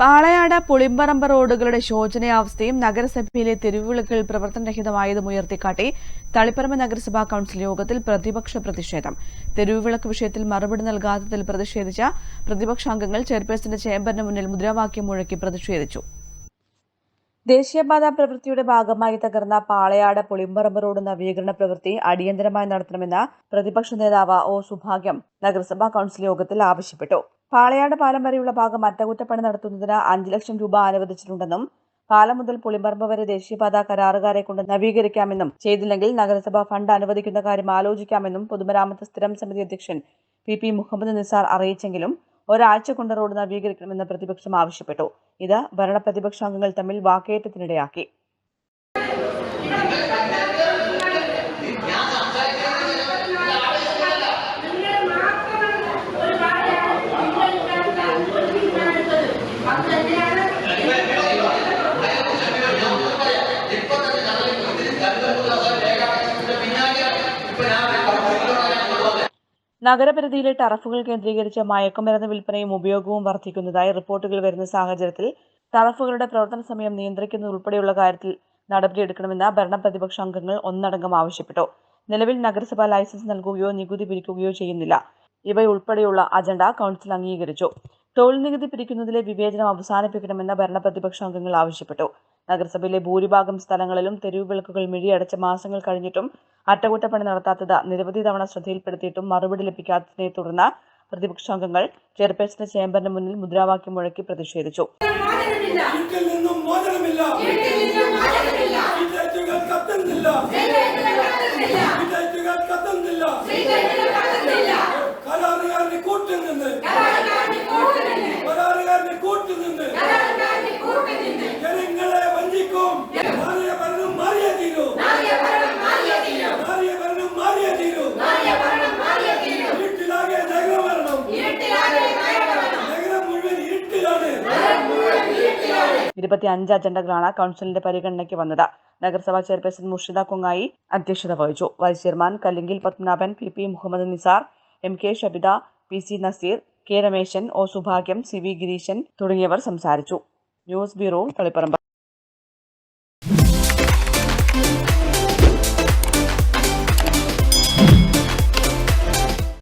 പാളയാട് പുളിമ്പറമ്പ് റോഡുകളുടെ ശോചനയാവസ്ഥയും നഗരസഭയിലെ തെരുവുവിളക്കുകൾ പ്രവർത്തനരഹിതമായതും ഉയർത്തിക്കാട്ടി തളിപ്പറമ്പ് നഗരസഭാ കൌൺസിൽ യോഗത്തിൽ പ്രതിപക്ഷ പ്രതിഷേധം. തെരുവുവിളക്ക് വിഷയത്തിൽ മറുപടി നൽകാത്തതിൽ പ്രതിഷേധിച്ച പ്രതിപക്ഷാംഗങ്ങൾ ചെയർപേഴ്സന്റെ ചേംബറിന് മുന്നിൽ മുദ്രാവാക്യം മുഴക്കി പ്രതിഷേധിച്ചു. ദേശീയപാത പ്രവൃത്തിയുടെ ഭാഗമായി തകർന്ന പാളയാട് പുളിമ്പറമ്പ് റോഡ് നവീകരണ പ്രവൃത്തി അടിയന്തരമായി നടത്തണമെന്ന് പ്രതിപക്ഷ നേതാവ് ഒ സുഭാഗ്യം നഗരസഭാ കൌൺസിൽ യോഗത്തിൽ ആവശ്യപ്പെട്ടു. പാളയാട് പാലം വരെയുള്ള ഭാഗം അറ്റകുറ്റപ്പണി നടത്തുന്നതിന് അഞ്ച് ലക്ഷം രൂപ അനുവദിച്ചിട്ടുണ്ടെന്നും പാലം മുതൽ പുളിമ്പറമ്പ് വരെ ദേശീയപാത കരാറുകാരെ കൊണ്ട് നവീകരിക്കാമെന്നും ചെയ്തില്ലെങ്കിൽ നഗരസഭ ഫണ്ട് അനുവദിക്കുന്ന കാര്യം ആലോചിക്കാമെന്നും പൊതുമരാമത്ത് സ്ഥിരം സമിതി അധ്യക്ഷൻ പി പി മുഹമ്മദ് നിസാർ അറിയിച്ചെങ്കിലും ഒരാഴ്ച കൊണ്ട് റോഡ് നവീകരിക്കണമെന്ന് പ്രതിപക്ഷം ആവശ്യപ്പെട്ടു. ഇത് ഭരണ പ്രതിപക്ഷാംഗങ്ങൾ തമ്മിൽ വാക്കേറ്റത്തിനിടയാക്കി. നഗരപരിധിയിലെ ടറഫുകൾ കേന്ദ്രീകരിച്ച മയക്കുമരുന്ന് വിൽപ്പനയും ഉപയോഗവും വർദ്ധിക്കുന്നതായി റിപ്പോർട്ടുകൾ വരുന്ന സാഹചര്യത്തിൽ ടറഫുകളുടെ പ്രവർത്തന സമയം നിയന്ത്രിക്കുന്നതുൾപ്പെടെയുള്ള കാര്യത്തിൽ നടപടിയെടുക്കണമെന്ന് ഭരണ പ്രതിപക്ഷ അംഗങ്ങൾ ഒന്നടങ്കം ആവശ്യപ്പെട്ടു. നിലവിൽ നഗരസഭ ലൈസൻസ് നൽകുകയോ നികുതി പിരിക്കുകയോ ചെയ്യുന്നില്ല. ഇവയുൾപ്പെടെയുള്ള അജണ്ട കൗൺസിൽ അംഗീകരിച്ചു. തൊഴിൽ നികുതി പിരിക്കുന്നതിലെ വിവേചനം അവസാനിപ്പിക്കണമെന്ന് ഭരണപ്രതിപക്ഷ അംഗങ്ങൾ ആവശ്യപ്പെട്ടു. നഗരസഭയിലെ ഭൂരിഭാഗം സ്ഥലങ്ങളിലും തെരുവ് വിളക്കുകൾ മിഴിയടച്ച മാസങ്ങൾ കഴിഞ്ഞിട്ടും അറ്റകുറ്റപ്പണി നടത്താത്തത് നിരവധി തവണ ശ്രദ്ധയിൽപ്പെടുത്തിയിട്ടും മറുപടി ലഭിക്കാത്തതിനെ തുടർന്ന് പ്രതിപക്ഷാംഗങ്ങൾ ചെയർപേഴ്സന്റെ ചേംബറിന് മുന്നിൽ മുദ്രാവാക്യം മുഴക്കി പ്രതിഷേധിച്ചു. ഇരുപത്തി അഞ്ച് അജണ്ടകളാണ് കൗൺസിലിന്റെ പരിഗണനയ്ക്ക് വന്നത്. നഗരസഭാ ചെയർപേഴ്സൺ മുർഷിദ കൊങ്ങായി അധ്യക്ഷത വഹിച്ചു. Vice chairman Kallinkil Padmanabhan P P Muhammad Nisar M K Shabitha P C Naseer K Rameshan O Subhagyam C V Gireeshan തുടങ്ങിയവർ സംസാരിച്ചു. News bureau Taliparamba.